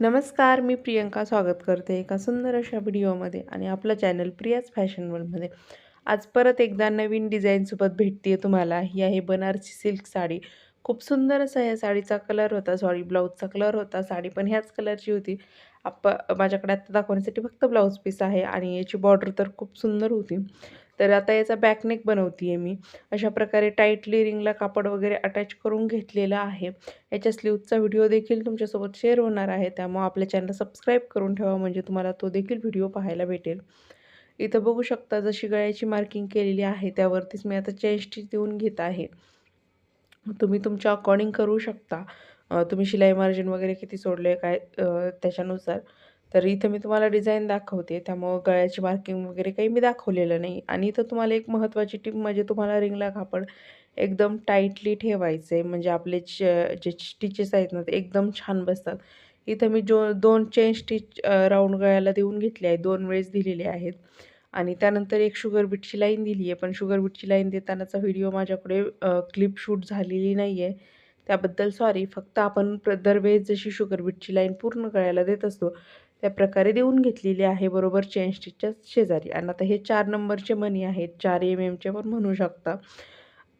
नमस्कार मी प्रियंका स्वागत करते एका सुंदर अशा व्हिडिओमध्ये आणि आपलं चॅनल प्रियाज फॅशन वर्ल्डमध्ये. आज परत एकदा नवीन डिझाईनसोबत भेटते तुम्हाला. ही आहे बनारसी सिल्क साडी. खूप सुंदर असा या साडीचा कलर होता सॉरी ब्लाऊजचा कलर होता साडी पण ह्याच कलरची होती. आप माझ्याकडे आत्ता दाखवण्यासाठी फक्त ब्लाऊज पीस आहे आणि याची बॉर्डर तर खूप सुंदर होती. तर आता याचा बॅकनेक बनवते आहे मी. अशा प्रकारे टाईटली रिंगला कापड वगैरे अटॅच करून घेतलेलं आहे. याच्या स्लीवचा व्हिडिओ देखील तुमच्यासोबत शेअर होणार आहे. त्यामुळे आपल्या चॅनल सबस्क्राईब करून ठेवा म्हणजे तुम्हाला तो देखील व्हिडिओ पाहायला भेटेल. इथं बघू शकता जशी गळ्याची मार्किंग केलेली आहे त्यावरतीच मी आता चेन स्टिच देऊन घेत आहे. तुम्ही तुमच्या अकॉर्डिंग करू शकता. तुम्ही शिलाई मार्जिन वगैरे किती सोडले काय त्याच्यानुसार. तर इथं मी तुम्हाला डिझाईन दाखवते. त्यामुळं गळ्याची मार्किंग वगैरे काही मी दाखवलेलं नाही. आणि इथं तुम्हाला एक महत्त्वाची टीप म्हणजे तुम्हाला रिंगला कापड एकदम टाईटली ठेवायचं आहे म्हणजे आपले जे स्टिचेस आहेत ना ते एकदम छान बसतात. इथं मी जो दोन चेन स्टिच राऊंड गळ्याला देऊन घेतले आहे. दोन वेळेस दिलेले आहेत. आणि त्यानंतर एक शुगर बीटची लाईन दिली आहे. पण शुगर बीटची लाईन देतानाचा व्हिडिओ माझ्याकडे क्लिप शूट झालेली नाही आहे त्याबद्दल सॉरी. फक्त आपण दरवेळेस जशी शुगर बीटची लाईन पूर्ण गळ्याला देत असतो त्या प्रकारे देऊन घेतलेली आहे बरोबर? चेन स्टिचच्या शेजारी. आणि आता हे चार नंबरचे मनी आहेत. चार एम एमचे पण म्हणू शकता.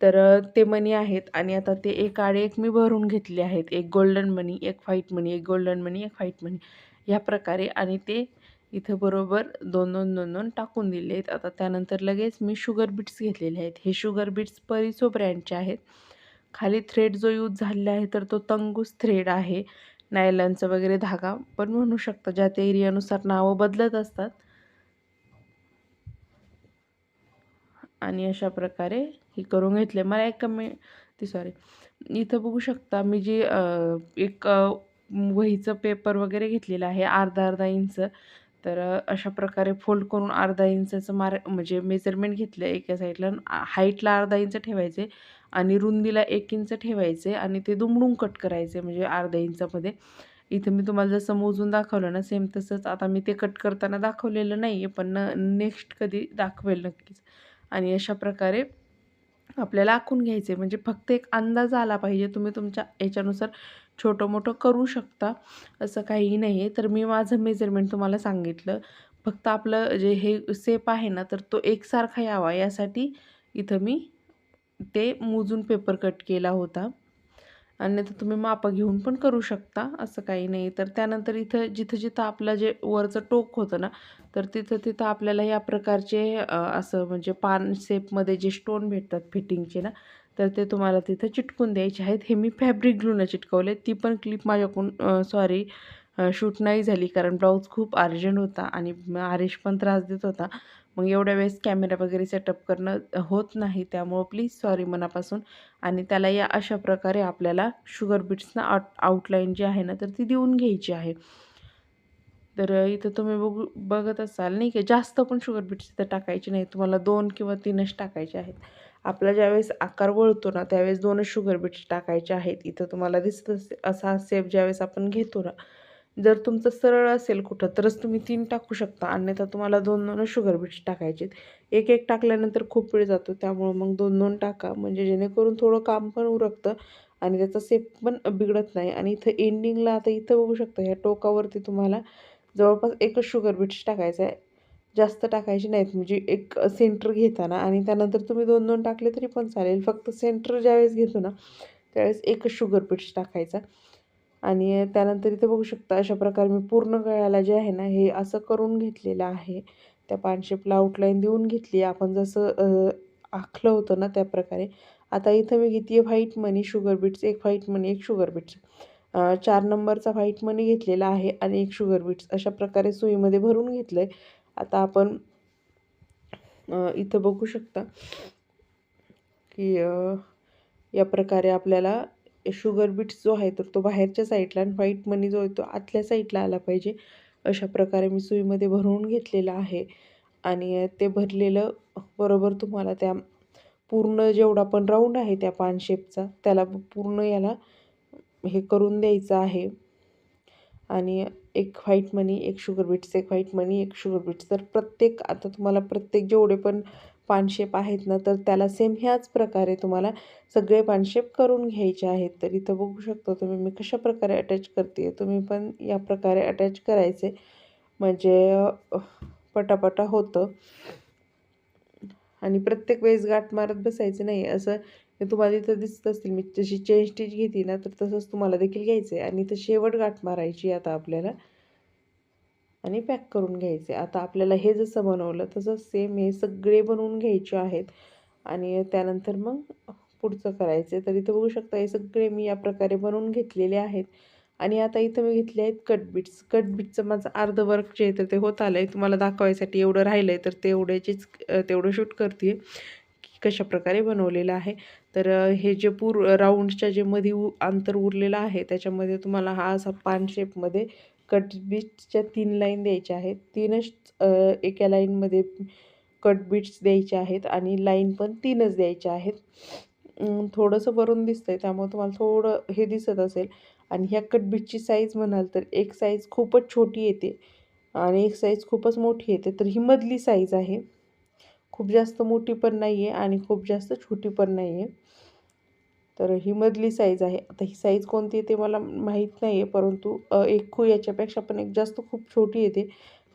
तर ते मनी आहेत. आणि आता ते एक आडे एक मी भरून घेतले आहेत. एक गोल्डन मनी एक व्हाईट मनी एक गोल्डन मनी एक व्हाईट मनी ह्या प्रकारे. आणि ते इथं बरोबर दोन दोन दोन दोन टाकून दिले आहेत. आता त्यानंतर लगेच मी शुगर बीट्स घेतलेले आहेत. हे शुगर बीट्स परिसो ब्रँडचे आहेत. खाली थ्रेड जो यूज झालेला आहे तर तो तंगूस थ्रेड आहे. नायलनचं वगैरे धागा पण म्हणू शकता ज्या त्या एरियानुसार नावं बदलत असतात. आणि अशा प्रकारे ही करून घेतले. मला एक कमी ती सॉरी इथं बघू शकता मी जी एक वहीचं पेपर वगैरे घेतलेलं आहे अर्धा अर्धा इंच. तर अशा प्रकारे फोल्ड करून अर्धा इंचाचं मार म्हणजे मेजरमेंट घेतलं एका साईडला हाईटला अर्धा इंच ठेवायचे. आणि रुंदीला एक इंच ठेवायचे आणि ते दुमडून कट करायचे म्हणजे अर्ध्या इंचामध्ये. इथं मी तुम्हाला जसं मोजून दाखवलं ना सेम तसंच आता मी ते कट करताना दाखवलेलं नाही आहे पण नेक्स्ट कधी दाखवेल नक्कीच. आणि अशा प्रकारे आपल्याला आखून घ्यायचे म्हणजे फक्त एक अंदाज आला पाहिजे तुम्ही तुमच्या याच्यानुसार छोटं मोठं करू शकता असं काहीही नाही आहे तर मी माझं मेजरमेंट तुम्हाला सांगितलं. फक्त आपलं जे हे सेप आहे ना तर तो एकसारखा यावा यासाठी इथं मी ते मोजून पेपर कट केला होता. आणि तर तुम्ही मापा घेऊन पण करू शकता असं काही नाही. तर त्यानंतर इथं जिथं जिथं आपलं जे वरचं टोक होतं ना तर तिथं तिथं आपल्याला या प्रकारचे असं म्हणजे पान सेपमध्ये जे स्टोन भेटतात फिटिंगचे ना तर ते तुम्हाला तिथं चिटकून द्यायचे आहेत. हे मी फॅब्रिक ग्लूनं चिटकवले. ती पण क्लिप माझ्याकडून सॉरी शूट नाही झाली कारण ब्लाऊज खूप अर्जंट होता आणि आरेश पण त्रास देत होता. मग एवढ्या वेळेस कॅमेरा वगैरे सेटअप करणं होत नाही त्यामुळं प्लीज सॉरी मनापासून. आणि त्याला या अशा प्रकारे आपल्याला शुगर बीट्सना आउट आउटलाईन जी आहे ना तर ती देऊन घ्यायची आहे. तर इथं तुम्ही बघू बघत असाल नाही की जास्त पण शुगर बीट्स इथं टाकायचे नाही तुम्हाला दोन किंवा तीनच टाकायचे आहेत. आपला ज्यावेळेस आकार वळतो ना त्यावेळेस दोनच शुगर बीट्स टाकायचे आहेत. इथं तुम्हाला दिसत असा सेप ज्यावेळेस आपण घेतो ना जर तुमचं सरळ असेल कुठं तरच तुम्ही तीन टाकू शकता. अन्यथा तुम्हाला दोन दोन शुगर बीट्स टाकायचे एक एक टाकल्यानंतर खूप वेळ जातो. त्यामुळं मग दोन दोन टाका. म्हणजे जेणेकरून थोडं काम पण उरकतं आणि त्याचा सेप पण बिघडत नाही. आणि इथं एंडिंगला आता इथं बघू शकता ह्या टोकावरती तुम्हाला जवळपास एकच शुगर बीट्स टाकायचं आहे जास्त टाकायची नाहीत. म्हणजे एक सेंटर घेताना आणि त्यानंतर तुम्ही दोन दोन टाकले तरी पण चालेल. फक्त सेंटर ज्यावेळेस घेतो ना त्यावेळेस एकच शुगर बीट्स टाकायचा. आणि त्यानंतर इथे बघू शकता अशा प्रकारे मी पूर्ण गळ्याला जे आहे ना हे असं करून घेतलेलं आहे. त्या पानशेपला आउटलाईन देऊन घेतली. आपण जसं आखलं होतं ना त्या प्रकारे. आता इथं मी घेते व्हाईट मनी शुगर बीट्स एक व्हाईट मनी एक शुगर बीट्स चार नंबरचा व्हाईट मनी घेतलेला आहे आणि एक शुगर बीट्स अशा प्रकारे सुईमध्ये भरून घेतलं आहे आता आपण इथं बघू शकता की या प्रकारे आपल्याला शुगर बीट्स जो आहे तर तो बाहेरच्या साईडला आणि व्हाईट मनी जो आहे तो आतल्या साईडला आला पाहिजे. अशा प्रकारे मी सुईमध्ये भरवून घेतलेलं आहे. आणि ते भरलेलं बरोबर तुम्हाला त्या पूर्ण जेवढा पण राऊंड आहे त्या पान शेपचा त्याला पूर्ण याला हे करून द्यायचं आहे. आणि एक व्हाईट मनी एक शुगर बीट्स एक व्हाईट मनी एक शुगर बीट्स तर प्रत्येक आता तुम्हाला प्रत्येक जेवढे पण पानशेप आहेत ना तर त्याला सेम ह्याच प्रकारे तुम्हाला सगळे पानशेप करून घ्यायचे आहेत. तर इथं बघू शकता तुम्ही मी कशा प्रकारे अटॅच करते तुम्ही पण या प्रकारे अटॅच करायचे. म्हणजे पटापटा होतं. आणि प्रत्येक वेळेस गाठ मारत बसायचं नाही. असं तुम्हाला इथं दिसत असतील. मी जशी चेन स्टिच घेते ना तर तसंच तुम्हाला देखील घ्यायचं आहे आणि इथं शेवट गाठ मारायची आता आपल्याला. आणि पॅक करून घ्यायचे. आता आपल्याला हे जसं बनवलं तसं सेम हे सगळे बनवून घ्यायचे आहेत. आणि त्यानंतर मग पुढचं करायचं तर इथं बघू शकता हे सगळे मी या प्रकारे बनवून घेतलेले आहेत. आणि आता इथं मी घेतले आहेत कटबीट्स कटबीटचं माझं अर्ध वर्क जे आहे तर ते होत आलं आहे तुम्हाला दाखवायसाठी एवढं राहिलं आहे तर तेवढ्याचीच तेवढं शूट करते. की कशा प्रकारे बनवलेलं आहे. तर हे जे पूर राऊंडच्या जे मध्ये उ अंतर उरलेलं आहे त्याच्यामध्ये तुम्हाला हा असा पान शेपमध्ये कट बीट्सच्या तीन लाईन द्यायच्या आहेत. तीनच एका लाईनमध्ये कट बीट्स आहेत आणि लाईन पण तीनच द्यायच्या आहेत. थोडंसं वरून आहे त्यामुळे तुम्हाला थोडं हे दिसत असेल. आणि ह्या कट बीटची साईज म्हणाल तर एक साईज खूपच छोटी येते आणि एक साईज खूपच मोठी येते. तर ही मधली साईज आहे. खूप जास्त मोठी पण नाही आहे आणि खूप जास्त छोटी पण नाही आहे तर ही मधली साईज आहे. आता ही साईज कोणती आहे ते मला माहीत नाही आहे परंतु एक खू याच्यापेक्षा पण एक जास्त खूप छोटी येते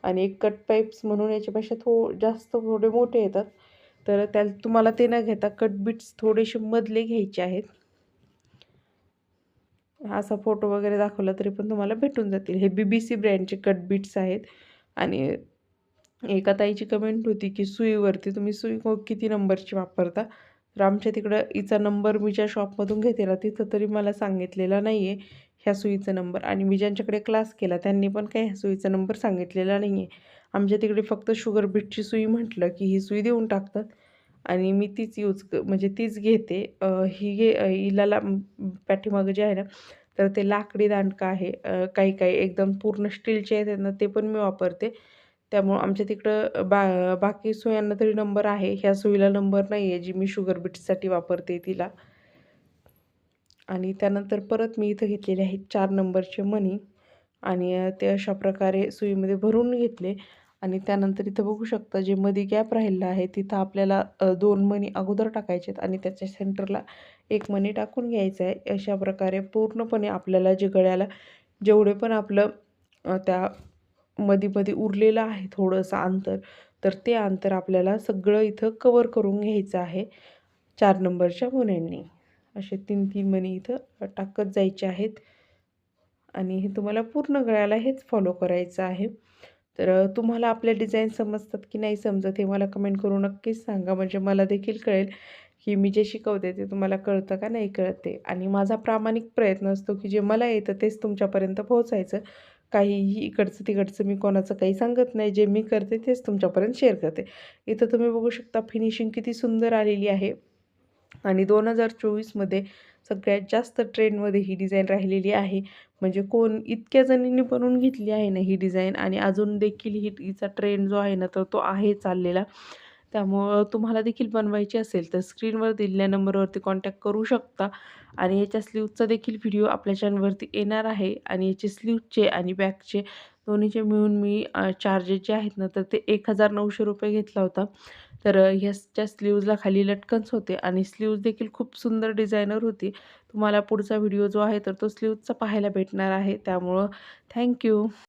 आणि एक कट पाईप्स म्हणून याच्यापेक्षा थो जास्त थोडे मोठे येतात. तर त्या तुम्हाला ते न घेता कट बिट्स थोडेसे मधले घ्यायचे आहेत. असा फोटो वगैरे दाखवला तरी पण तुम्हाला भेटून जातील. हे बी बी सी ब्रँडचे कट बिट्स आहेत. आणि एका ताईची कमेंट होती की सुईवरती तुम्ही सुई को- किती नंबरची वापरता? तर आमच्या तिकडं हिचा नंबर मी ज्या शॉपमधून घेतलेला तिथं तरी मला सांगितलेला नाही आहे ह्या सुईचा नंबर. आणि मी ज्यांच्याकडे क्लास केला त्यांनी पण काही ह्या सुईचा नंबर सांगितलेला नाही आहे आमच्या तिकडे फक्त शुगर बीटची सुई म्हटलं की ही सुई देऊन टाकतात. आणि मी तीच यूज क म्हणजे तीच घेते. ही घे हिला ला पाठीमागं जे आहे ना तर ते लाकडी दांडका आहे. काही काही एकदम पूर्ण स्टीलचे आहेत ना ते पण मी वापरते. त्यामुळं आमच्या तिकडं बा बाकी सोयांना तरी नंबर आहे. ह्या सोयीला नंबर नाही आहे जी मी शुगर बीट्ससाठी वापरते तिला. आणि त्यानंतर परत मी इथं घेतलेले आहेत चार नंबरचे मणी आणि ते अशा प्रकारे सुईमध्ये भरून घेतले. आणि त्यानंतर इथं बघू शकता जे मध्ये गॅप राहिलेला आहे तिथं आपल्याला दोन मणी अगोदर टाकायचे आहेत आणि त्याच्या सेंटरला एक मणी टाकून घ्यायचं आहे. अशा प्रकारे पूर्णपणे आपल्याला जे गळ्याला जेवढे पण आपलं त्या मध्ये मध्ये उरलेलं आहे थोडंसं अंतर. तर ते अंतर आपल्याला सगळं इथं कवर करून घ्यायचं आहे. चार नंबरच्या मुन्यांनी. असे तीन तीन मणी इथं टाकत जायचे आहेत. आणि हे तुम्हाला पूर्ण गळ्याला हेच फॉलो करायचं आहे. तर तुम्हाला आपल्या डिझाईन समजतात की नाही समजत हे मला कमेंट करून नक्कीच सांगा. म्हणजे मला देखील कळेल की मी जे शिकवते ते तुम्हाला कळतं का नाही कळते आणि माझा प्रामाणिक प्रयत्न असतो की जे मला येतं तेच तुमच्यापर्यंत पोहोचायचं. काहीही इकडचं तिकडचं मी कोणाचं काही सांगत नाही. जे मी करते तेच तुमच्यापर्यंत शेअर करते. इथं तुम्ही बघू शकता फिनिशिंग किती सुंदर आलेली आहे. आणि दोन हजार चोवीसमध्ये सगळ्यात जास्त ट्रेंडमध्ये ही डिझाईन राहिलेली आहे. म्हणजे कोण इतक्या जणींनी बनवून घेतली आहे ना ही डिझाईन आणि अजून देखील ही हिचा ट्रेंड जो आहे ना तर तो आहे चाललेला. त्यामुळं तुम्हाला देखील बनवायची असेल तर स्क्रीनवर दिलेल्या नंबरवरती कॉन्टॅक्ट करू शकता. आणि याच्या स्लीवचा देखील व्हिडिओ आपल्या चॅनलवरती येणार आहे. आणि याचे स्लीवचे आणि बॅकचे दोन्हीचे मिळून मी चार्जेस जे आहेत ना तर ते एक हजार नऊशे रुपये घेतला होता. तर ह्याच्या स्लीव्जला खाली लटकन्स होते आणि स्लीव्ज देखील खूप सुंदर डिझायनर होती. तुम्हाला पुढचा व्हिडिओ जो आहे तर तो स्लीवचा पाहायला भेटणार आहे. त्यामुळं थँक्यू.